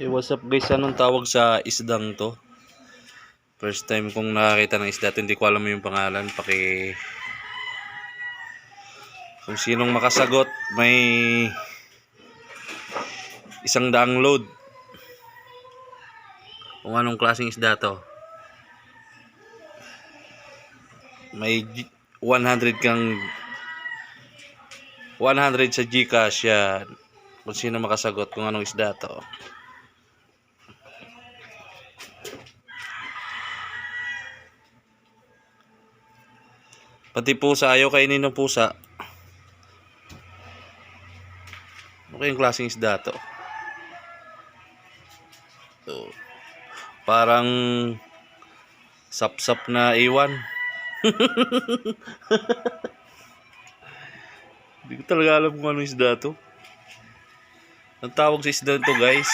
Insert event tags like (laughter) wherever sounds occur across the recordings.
Hey, what's up guys? Anong tawag sa isdang to? First time kong nakakita ng isda hindi ko alam yung pangalan. Paki... Kung sinong makasagot, may isang daang load. Kung anong klaseng isda to. May G- 100 kang 100 sa Gcash yan. Kung sino makasagot kung anong isda to. Pati pusa, ayaw kainin ng pusa. Ano kayong klaseng isda to? To. Parang sapsap na iwan. (laughs) Hindi ko talaga alam kung anong isda to. Ang tawag sa isda to guys.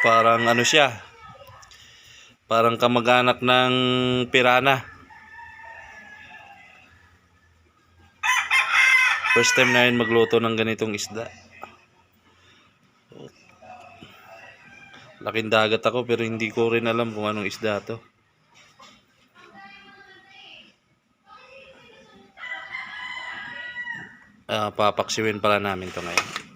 Parang ano siya. Parang kamag-anak ng pirana. First time na yun magluto ng ganitong isda. Laking dagat ako pero hindi ko rin alam kung anong isda to. Ah, papaksiwin pala namin to ngayon.